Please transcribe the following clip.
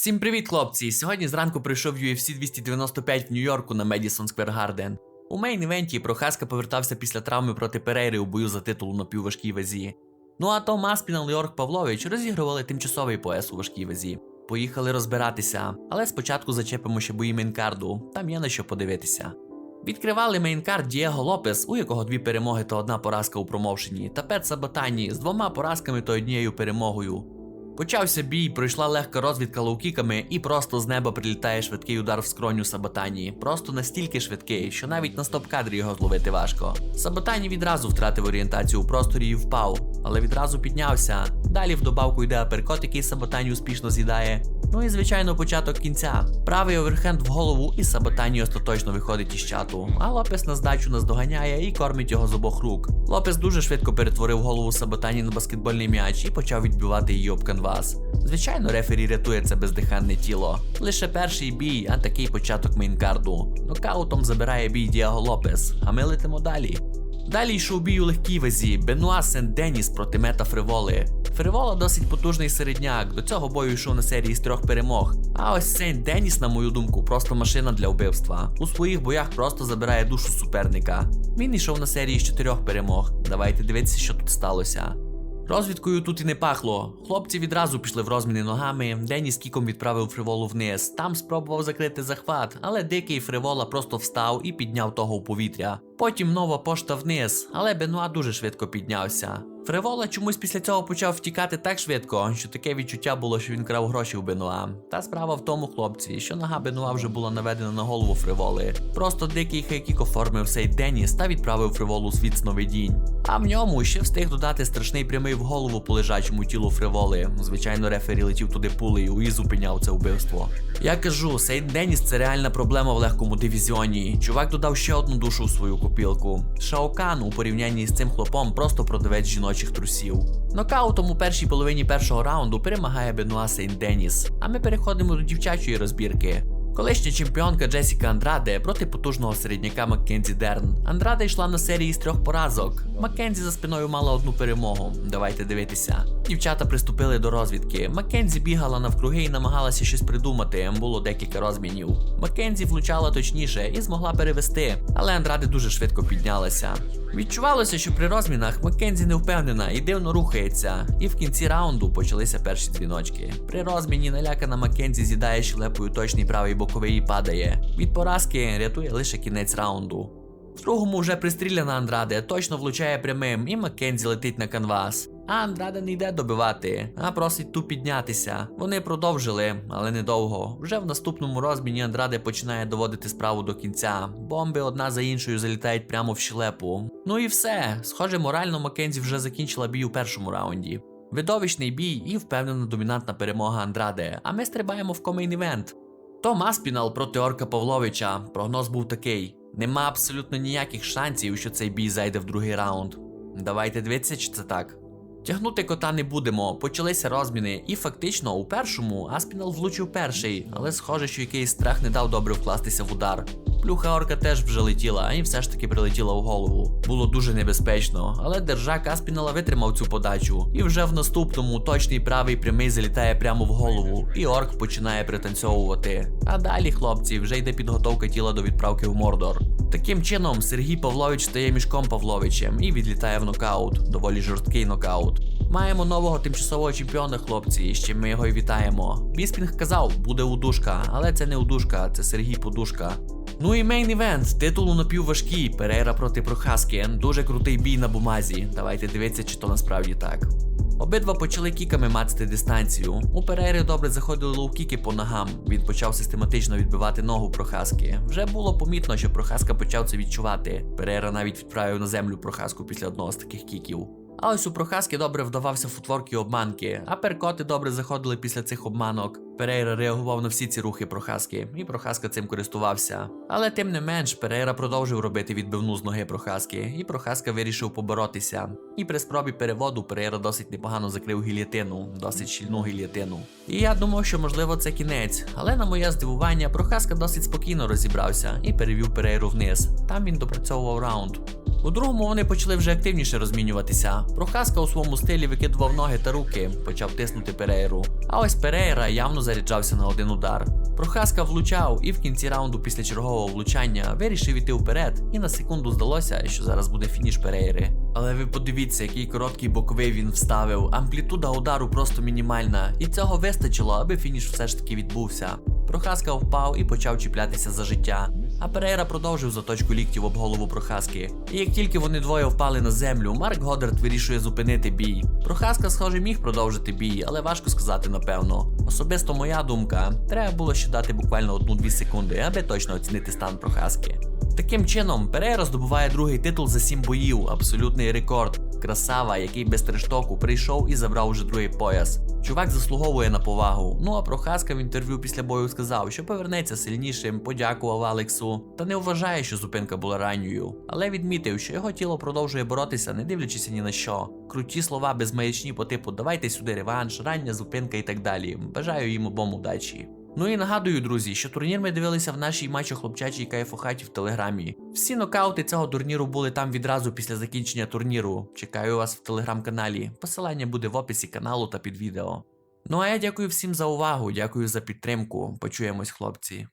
Всім привіт, хлопці! Сьогодні зранку прийшов UFC 295 в Нью-Йорку на Madison Square Garden. У мейн-івенті Прохаска повертався після травми проти Перейри у бою за титул у напівважкій вазі. Ну а Том Аспінал і Орг Павлович розігрували тимчасовий пояс у важкій вазі. Поїхали розбиратися, але спочатку зачепимо ще бої мейнкарду, там є на що подивитися. Відкривали мейнкард Дієго Лопес, у якого дві перемоги та одна поразка у промовшені, та Пет Саботані з двома поразками та однією перемогою. Почався бій, пройшла легка розвідка лоукіками, і просто з неба прилітає швидкий удар в скроню Саботані. Просто настільки швидкий, що навіть на стоп-кадрі його зловити важко. Саботані відразу втратив орієнтацію у просторі і впав, але відразу піднявся. Далі в добавку йде аперкот, який Саботані успішно з'їдає. Ну і звичайно початок кінця. Правий оверхенд в голову, і Саботані остаточно виходить із чату. А Лопес на здачу наздоганяє і кормить його з обох рук. Лопес дуже швидко перетворив голову Саботані на баскетбольний м'яч і почав відбивати її об канвас. Звичайно, рефері рятує це бездиханне тіло. Лише перший бій, а такий початок мейнкарду. Нокаутом забирає бій Діаго Лопес, а ми летимо далі. Далі йшов бій у легкій вазі Бенуа Сен Деніс проти Мета Фриволи. Фривола досить потужний середняк, до цього бою йшов на серії з трьох перемог. А ось Сен Деніс, на мою думку, просто машина для вбивства. У своїх боях просто забирає душу суперника. Він йшов на серії з чотирьох перемог. Давайте дивитися, що тут сталося. Розвідкою тут і не пахло. Хлопці відразу пішли в розміни ногами. Дені з кіком відправив фриволу вниз. Там спробував закрити захват, але дикий фривола просто встав і підняв того у повітря. Потім нова пошта вниз, але Бенуа дуже швидко піднявся. Фривола чомусь після цього почав втікати так швидко, що таке відчуття було, що він крав гроші у Бенуа. Та справа в тому, хлопці, що нога Бенуа вже була наведена на голову фриволи. Просто дикий хейкік оформив сей Деніс та відправив фриволу у світ сновидінь. А в ньому ще встиг додати страшний прямий в голову по лежачому тілу фриволи. Звичайно, рефері летів туди пулею і зупиняв це вбивство. Я кажу, Сейд Деніс це реальна проблема в легкому дивізіоні. Чувак додав ще одну душу в свою копілку. Шаокан у порівнянні з цим хлопом просто продавець жіночих трусів. Нокаутом у першій половині першого раунду перемагає Бенуа Сейн Деніс. А ми переходимо до дівчачої розбірки. Колишня чемпіонка Джесіка Андраде проти потужного середняка Маккензі Дерн. Андраде йшла на серії з трьох поразок. Маккензі за спиною мала одну перемогу. Давайте дивитися. Дівчата приступили до розвідки. Маккензі бігала навкруги і намагалася щось придумати. Було декілька розмінів. Маккензі влучала точніше і змогла перевести, але Андраде дуже швидко піднялася. Відчувалося, що при розмінах Маккензі не впевнена і дивно рухається. І в кінці раунду почалися перші дзвіночки. При розміні налякана Маккензі з'їдає щелепою точний правий боковий і падає. Від поразки рятує лише кінець раунду. Другому вже пристріляна Андраде точно влучає прямим, і Маккензі летить на канвас. А Андраде не йде добивати, а просить ту піднятися. Вони продовжили, але недовго. Вже в наступному розміні Андраде починає доводити справу до кінця. Бомби одна за іншою залітають прямо в щелепу. Ну і все. Схоже, морально Маккензі вже закінчила бій у першому раунді. Видовищний бій і впевнена домінантна перемога Андраде. А ми стрибаємо в комейн івент. Том Аспінал проти Орка Павловича. Прогноз був такий: нема абсолютно ніяких шансів, що цей бій зайде в другий раунд. Давайте дивитися, чи це так. Тягнути кота не будемо, почалися розміни, і фактично у першому Аспінал влучив перший, але схоже, що якийсь страх не дав добре вкластися в удар. Плюха орка теж вже летіла, і все ж таки прилетіла в голову. Було дуже небезпечно, але держак Аспінала витримав цю подачу. І вже в наступному точний правий прямий залітає прямо в голову, і орк починає пританцьовувати. А далі, хлопці, вже йде підготовка тіла до відправки в Мордор. Таким чином, Сергій Павлович стає мішком Павловичем і відлітає в нокаут, доволі жорсткий нокаут. Маємо нового тимчасового чемпіона, хлопці, і чим ми його і вітаємо. Біспінг казав, буде удушка, але це не удушка, це Сергій Подушка. Ну і мейн івент, титул напівважкий, Перейра проти Прохаски. Дуже крутий бій на бумазі. Давайте дивитися, чи то насправді так. Обидва почали кіками мацати дистанцію. У Перейри добре заходили лоу-кіки по ногам. Він почав систематично відбивати ногу Прохаски. Вже було помітно, що Прохаска почав це відчувати. Перейра навіть відправив на землю Прохаску після одного з таких кіків. А ось у Прохаски добре вдавався футворк і обманки, а перкоти добре заходили після цих обманок. Перейра реагував на всі ці рухи Прохаски, і Прохаска цим користувався. Але тим не менш, Перейра продовжив робити відбивну з ноги Прохаски, і Прохаска вирішив поборотися. І при спробі переводу Перейра досить непогано закрив гільятину, досить щільну гільятину. І я думав, що можливо це кінець, але на моє здивування, Прохаска досить спокійно розібрався і перевів Перейру вниз. Там він допрацьовував раунд. У другому вони почали вже активніше розмінюватися. Прохаска у своєму стилі викидував ноги та руки, почав тиснути Перейру. А ось Перейра явно заряджався на один удар. Прохаска влучав і в кінці раунду після чергового влучання вирішив іти вперед, і на секунду здалося, що зараз буде фініш Перейри. Але ви подивіться, який короткий боковий він вставив. Амплітуда удару просто мінімальна, і цього вистачило, аби фініш все ж таки відбувся. Прохаска впав і почав чіплятися за життя. А Перейра продовжив заточку ліктів об голову Прохаски. І як тільки вони двоє впали на землю, Марк Годдард вирішує зупинити бій. Прохаска, схоже, міг продовжити бій, але важко сказати напевно. Особисто моя думка, треба було ще дати буквально 1-2 секунди, аби точно оцінити стан Прохаски. Таким чином, Перейра здобуває другий титул за 7 боїв, абсолютний рекорд. Красава, який без трештоку прийшов і забрав уже другий пояс. Чувак заслуговує на повагу. Ну а Прохаска в інтерв'ю після бою сказав, що повернеться сильнішим, подякував Алексу, та не вважає, що зупинка була ранньою, але відмітив, що його тіло продовжує боротися, не дивлячись ні на що. Круті слова без маячні по типу давайте сюди реванш, рання зупинка і так далі. Бажаю їм обом удачі. Ну і нагадую, друзі, що турнір ми дивилися в нашій матчі хлопчачій кайфохаті в телеграмі. Всі нокаути цього турніру були там відразу після закінчення турніру. Чекаю вас в телеграм-каналі. Посилання буде в описі каналу та під відео. Ну а я дякую всім за увагу, дякую за підтримку. Почуємось, хлопці.